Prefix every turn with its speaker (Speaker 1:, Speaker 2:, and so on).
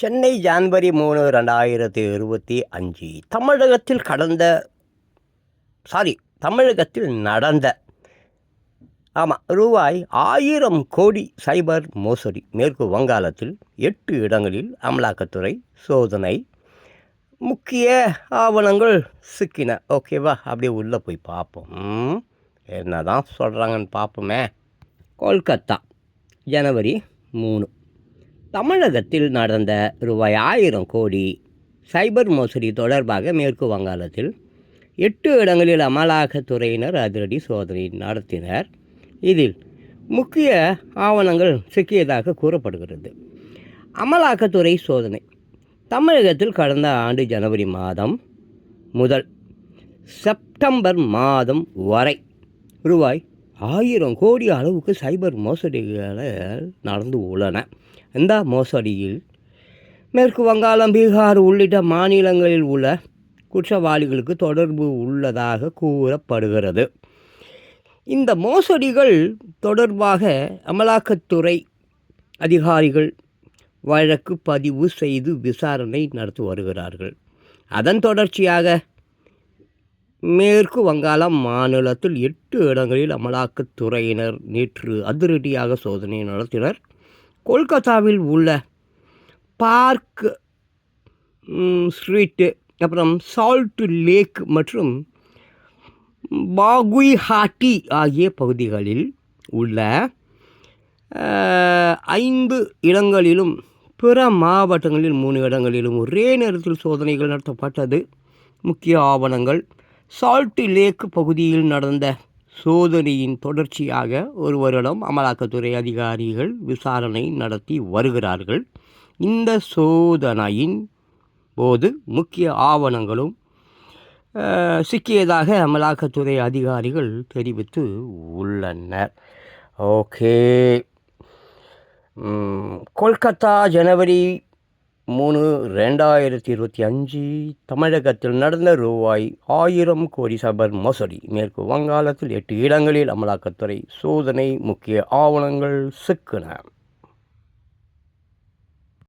Speaker 1: Chennai January மூணு ரெண்டாயிரத்தி இருபத்தி அஞ்சு. தமிழகத்தில் கடந்த சாரி தமிழகத்தில் நடந்த ஆமாம் ரூபாய் ஆயிரம் கோடி சைபர் மோசடி மேற்கு வங்காளத்தில் எட்டு இடங்களில் அமலாக்கத்துறை சோதனை. முக்கிய ஆவணங்கள் சிக்கின. ஓகேவா அப்படியே உள்ளே போய் பார்ப்போம். என்ன தான் சொல்கிறாங்கன்னு பார்ப்போமே. கொல்கத்தா ஜனவரி மூணு. தமிழகத்தில் நடந்த ரூபாய் ஆயிரம் கோடி சைபர் மோசடி தொடர்பாக மேற்கு வங்காளத்தில் எட்டு இடங்களில் அமலாக்கத்துறையினர் அதிரடி சோதனை நடத்தினர். இதில் முக்கிய ஆவணங்கள் சிக்கியதாக கூறப்படுகிறது. அமலாக்கத்துறை சோதனை. தமிழகத்தில் கடந்த ஆண்டு ஜனவரி மாதம் முதல் செப்டம்பர் மாதம் வரை ரூபாய் ஆயிரம் கோடி அளவுக்கு சைபர் மோசடிகள் நடந்து உள்ளன. இந்த மோசடியில் மேற்கு வங்காளம் பீகார் உள்ளிட்ட மாநிலங்களில் உள்ள குற்றவாளிகளுக்கு தொடர்பு உள்ளதாக கூறப்படுகிறது. இந்த மோசடிகள் தொடர்பாக அமலாக்கத்துறை அதிகாரிகள் வழக்கு பதிவு செய்து விசாரணை நடத்தி வருகிறார்கள். அதன் தொடர்ச்சியாக மேற்கு வங்காளம் மாநிலத்தில் எட்டு இடங்களில் அமலாக்கத்துறையினர் நேற்று அதிரடியாக சோதனை நடத்தினர். கொல்கத்தாவில் உள்ள பார்க் ஸ்ட்ரீட்டு அப்புறம் சால்ட் லேக் மற்றும் பாகுய்ஹாட்டி ஆகிய பகுதிகளில் உள்ள ஐந்து இடங்களிலும் பிற மாவட்டங்களில் மூணு இடங்களிலும் ஒரே நேரத்தில் சோதனைகள் நடத்தப்பட்டது. முக்கிய ஆவணங்கள் சால்ட் லேக் பகுதியில் நடந்த சோதனையின் தொடர்ச்சியாக ஒரு வருடம் அமலாக்கத்துறை அதிகாரிகள் விசாரணை நடத்தி வருகிறார்கள். இந்த சோதனையின் போது முக்கிய ஆவணங்களும் சிக்கியதாக அமலாக்கத்துறை அதிகாரிகள் தெரிவித்து உள்ளனர். ஓகே. கொல்கத்தா ஜனவரி மூணு ரெண்டாயிரத்தி இருபத்தி அஞ்சு தமிழகத்தில் நடந்த ரூபாய் ஆயிரம் கோடி சபர் மோசடி. மேற்கு வங்காளத்தில் எட்டு இடங்களில் அமலாக்கத்துறை சோதனை முக்கிய ஆவணங்கள் சிக்கின.